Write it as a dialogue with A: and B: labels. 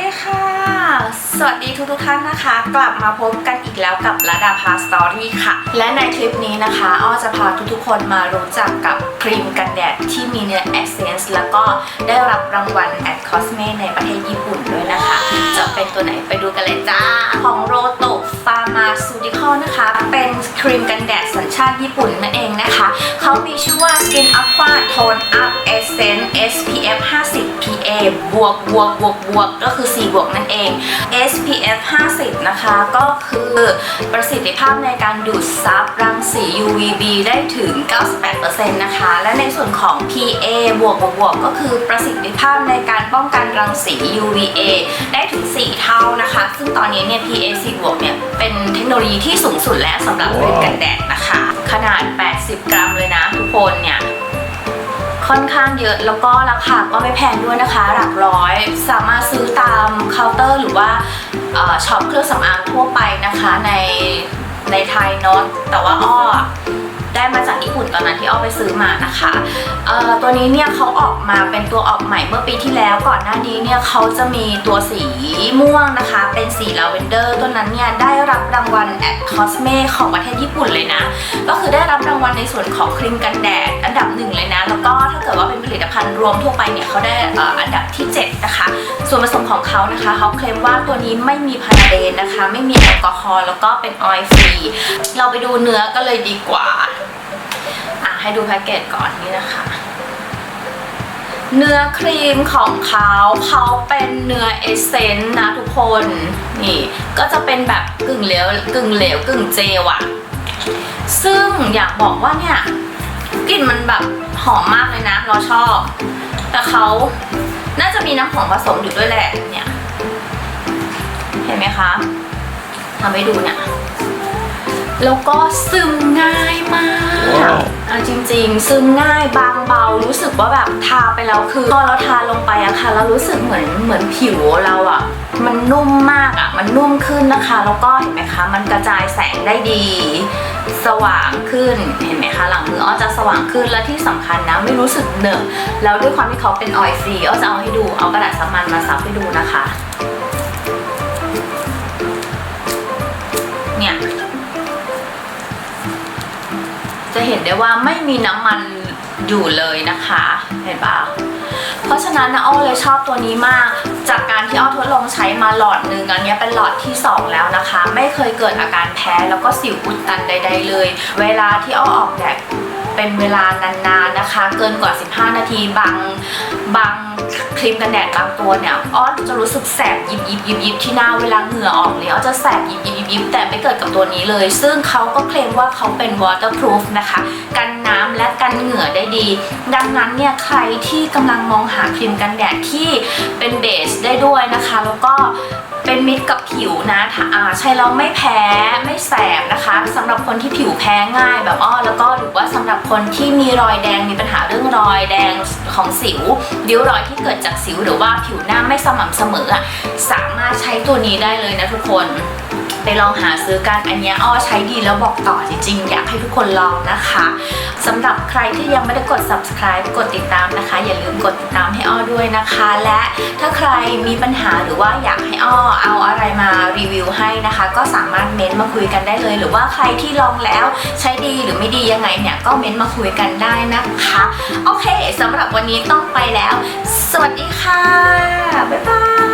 A: ดีค่ะ สวัสดีทุกทุกท่านนะคะ กลับมาพบกันอีกแล้วกับระดาพาสตอรี่ค่ะ และในคลิปนี้นะคะอ้อจะพาทุกทุกคนมารู้จักกับครีมกันแดดที่มีเนื้อเอเซนส์แล้วก็ได้รับรางวัล at Cosme ในประเทศญี่ปุ่นด้วยนะคะ จะเป็นตัวไหนไปดูกันเลยจ้า ของโรโตฟาร์มาสิคอลนะคะ เป็นครีมกันแดดสัญชาติญี่ปุ่นนั่นเองนะคะ เขามีชื่อว่า Skin Aqua Tone Up Essence SPF 50 PA บวกบวกบวกบวกก็คือ 4 บวกนั่นเอง SPF 50 นะคะ ก็คือประสิทธิภาพในการดูดซับรังสี UVB ได้ถึง 98%นะคะ และในส่วนของ PA บวกบวกบวกก็คือประสิทธิภาพในการป้องกันรังสี UVA ได้ถึง 4 เท่านะคะ ซึ่งตอนนี้เนี่ย PA 4บวกเนี่ยเป็นเทคโนโลยีที่สูงสุดแล้วสำหรับครีมกันแดดนะคะ ขนาด 80 กรัมเลยนะทุกคนเนี่ยค่อนข้างเยอะแล้วก็ราคาก็ไม่แพงด้วยนะคะ หลักร้อย สามารถซื้อตามเคาน์เตอร์หรือว่าเอ่อช็อปเครื่องสำอางทั่วไปนะคะในในไทยเนอะแต่ว่าอ้อได้ มาจากญี่ปุ่นตอนนั้นที่อ้อไปซื้อมานะคะเอ่อตัวนี้เนี่ยเขาออกมาเป็นตัวออกใหม่เมื่อปีที่แล้ว ก่อนหน้านี้เนี่ยเขาจะมีตัวสีม่วงนะคะ เป็นสีลาเวนเดอร์ตัวนั้นเนี่ยได้รับรางวัล at Cosme ของประเทศญี่ปุ่นเลยนะ ก็คือได้รับรางวัลในส่วนของครีมกันแดดอันดับหนึ่งเลยนะ แล้วก็ถ้าเกิดว่าเป็นผลิตภัณฑ์รวมทั่วไปเนี่ยเขาได้อ,อันดับที่ 7 นะคะ ส่วนผสมของเขานะคะเขาเคลมว่าตัวนี้ไม่มีพาราเบนนะคะ ไม่มีแอลกอฮอล์แล้วก็เป็นออยล์ฟรี เราไปดูเนื้อก็เลยดีกว่า ให้ดูแพ็กเกจก่อนนี่นะคะ เนื้อครีมของเขาเขาเป็นเนื้อเอเซนต์นะทุกคนนี่ก็จะเป็นแบบกึ่งเหลวกึ่งเหลวกึ่งเจลอะซึ่งอยากบอกว่าเนี่ยกลิ่นมันแบบหอมมากเลยนะ เราชอบ แต่เขาน่าจะมีน้ำหอมผสมอยู่ด้วยแหละเนี่ย เห็นไหมคะทำให้ดูเนี่ย แล้วก็ซึมง่ายมาก
B: ว้าว
A: อะจริงๆ ซึมง่ายบางเบารู้สึกว่าแบบทาไปแล้วคือพอเราทาลงไปอะค่ะเรารู้สึกเหมือนเหมือนผิวเราอะมันนุ่มมากอะมันนุ่มขึ้นนะคะ แล้วก็เห็นไหมคะ มันกระจายแสงได้ดี สว่างขึ้นเห็นไหมคะ หลังมืออ้อจะสว่างขึ้นและที่สำคัญนะไม่รู้สึกเหนอะแล้วด้วยความที่เขาเป็นออยล์ฟรีอ้อจะเอาให้ดูเอากระดาษซับมันมาซับให้ดูนะคะ เนี่ย จะเห็นได้ว่าไม่มีน้ำมันอยู่เลยนะคะ เห็นปะเพราะฉะนั้นนะอ้อเลยชอบตัวนี้มาก จากการที่อ้อทดลองใช้มาหลอดหนึ่งอันนี้เป็นหลอดที่ 2 แล้วนะคะ ไม่เคยเกิดอาการแพ้แล้วก็สิวอุดตันใด ๆ เลย เวลาที่อ้อออกแดด เป็นเวลานานๆนะคะ เกินกว่า 15 นาทีบางบางครีมกันแดดบางตัวเนี่ยอ้อจะรู้สึกแสบยิบยิบยิบยิบที่หน้าเวลาเหงื่อออกเนี่ยอ้อจะแสบยิบยิบยิบยิบแต่ไม่เกิดกับตัวนี้เลย ซึ่งเขาก็เคลมว่าเขาเป็น waterproof นะคะ กันน้ำและกันเหงื่อได้ดี ดังนั้นเนี่ยใครที่กำลังมองหาครีมกันแดดที่เป็นเบสได้ด้วยนะคะ แล้วก็เป็นมิตรกับ ผิวนะถ้าใช้แล้วไม่แพ้ไม่แสบนะคะสำหรับคนที่ผิวแพ้ง่ายแบบอ้อแล้วก็หรือว่าสำหรับคนที่มีรอยแดงมีปัญหาเรื่องรอยแดงของสิวริ้วรอยที่เกิดจากสิวหรือว่าผิวหน้าไม่สม่ำเสมออะสามารถใช้ตัวนี้ได้เลยนะทุกคนไปลองหาซื้อกันอันนี้อ้อใช้ดีแล้วบอกต่อจริงๆ อยากให้ทุกคนลองนะคะสำหรับใครที่ยังไม่ได้กด subscribe กดติดตามนะคะ อย่าลืมกดติดตามให้อ้อด้วยนะคะ และถ้าใครมีปัญหาหรือว่าอยาก อ้อเอาอะไรมารีวิวให้นะคะ ก็สามารถเม้นต์มาคุยกันได้เลย หรือว่าใครที่ลองแล้วใช้ดีหรือไม่ดียังไงเนี่ยก็เม้นต์มาคุยกันได้นะคะโอเคสำหรับวันนี้ต้องไปแล้ว สวัสดีค่ะบ๊ายบาย